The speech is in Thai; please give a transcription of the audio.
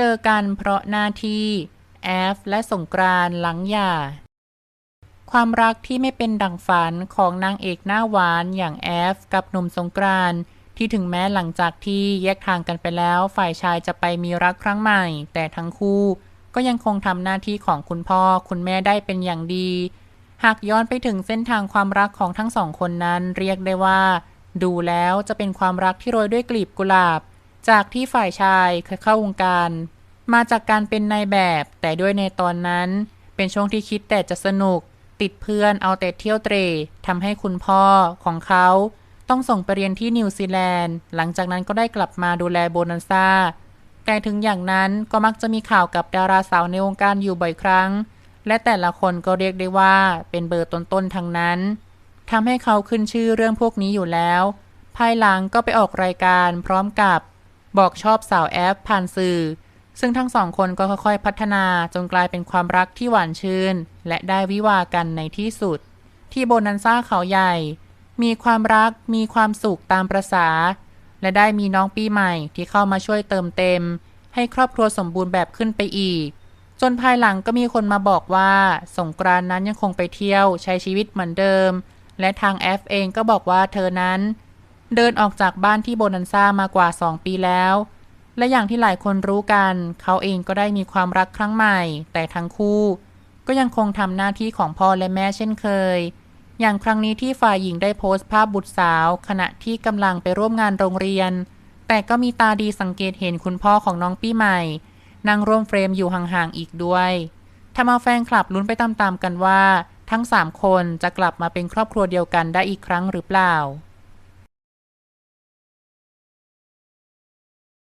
เจอกันเพราะหน้าที่ แอฟ และสงกรานหลังหย่า ความรักที่ไม่เป็นดังฝันของนางเอกหน้าหวานอย่างแอฟ กับหนุ่มสงกรานที่ถึงแม้หลังจากที่แยกทางกันไปแล้ว ฝ่ายชายจะไปมีรักครั้งใหม่ แต่ทั้งคู่ก็ยังคงทำหน้าที่ของคุณพ่อคุณแม่ได้เป็นอย่างดี หากย้อนไปถึงเส้นทางความรักของทั้งสองคนนั้นเรียกได้ว่า ดูแล้วจะเป็นความรักที่โรยด้วยกลีบกุหลาบ จากที่ฝ่ายชายเคยเข้าวงการ มาจากการเป็นนายแบบ แต่ด้วยในตอนนั้น เป็นช่วงที่คิดแต่จะสนุก ติดเพื่อนเอาแต่เที่ยวเตรทำให้คุณพ่อของเขาต้องส่งไปเรียนที่นิวซีแลนด์ หลังจากนั้นก็ได้กลับมาดูแลโบนันซ่า แต่ถึงอย่างนั้นก็มักจะมีข่าวกับดาราสาวในวงการอยู่บ่อยครั้ง และแต่ละคนก็เรียกได้ว่าเป็นเบอร์ต้นๆทั้งนั้น ทำให้เขาขึ้นชื่อเรื่องพวกนี้อยู่แล้ว ภายหลังก็ไปออกรายการพร้อมกับ บอกชอบสาวแอฟผ่านสื่อ ซึ่งทั้งสองคนก็ค่อยๆ พัฒนาจนกลายเป็นความรักที่หวานชื่น และได้วิวากันในที่สุด ที่โบนันซ่าเขาใหญ่ มีความรักมีความสุขตามประษา และได้มีน้องปีใหม่ที่เข้ามาช่วยเติมเต็ม ให้ครอบครัวสมบูรณ์แบบขึ้นไปอีก จนภายหลังก็มีคนมาบอกว่าสงกรานนั้นยังคงไปเที่ยวใช้ชีวิตเหมือนเดิม และทางแอฟเองก็บอกว่าเธอนั้น เดินออกจากบ้านที่โบนันซ่ามากว่า 2 ปีแล้ว และอย่างที่หลายคนรู้กัน เขาเองก็ได้มีความรักครั้งใหม่ แต่ทั้งคู่ ก็ยังคงทำหน้าที่ของพ่อและแม่เช่นเคย อย่างครั้งนี้ที่ฝ่ายหญิงได้โพสต์ภาพบุตรสาว ขณะที่กำลังไปร่วมงานโรงเรียน แต่ก็มีตาดีสังเกตเห็นคุณพ่อของน้องปีใหม่นั่งร่วมเฟรมอยู่ห่างๆอีกด้วยทำเอาแฟนคลับลุ้นไปตามๆกันว่า ทั้ง 3 คนจะกลับมาเป็นครอบครัวเดียวกันได้อีกครั้งหรือเปล่า